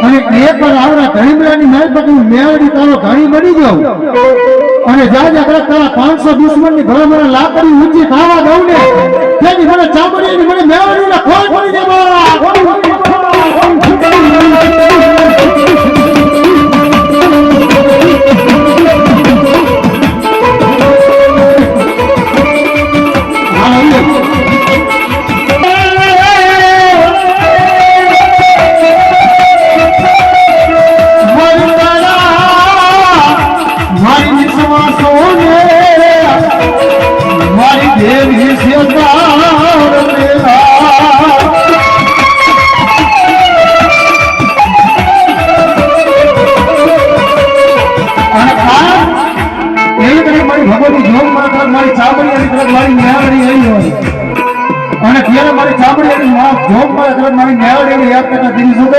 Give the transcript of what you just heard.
અને એક પર આવડા ધણીમલાની મારી પાસે હું મેળવી તારો ઘણી બની જાઉં અને જાજા કદાચ તારા પાંચસો દુશ્મનની મને લાકડી ઊંચી ખાવા દેવી છે અને તરફ મારી મારા મારી મારી ન્યાવડી આવી હોય. અને ત્યારે મારી ચામડી મા જોગ મારા તરફ મારી ન્યાવડીની યાદ કરતા કહે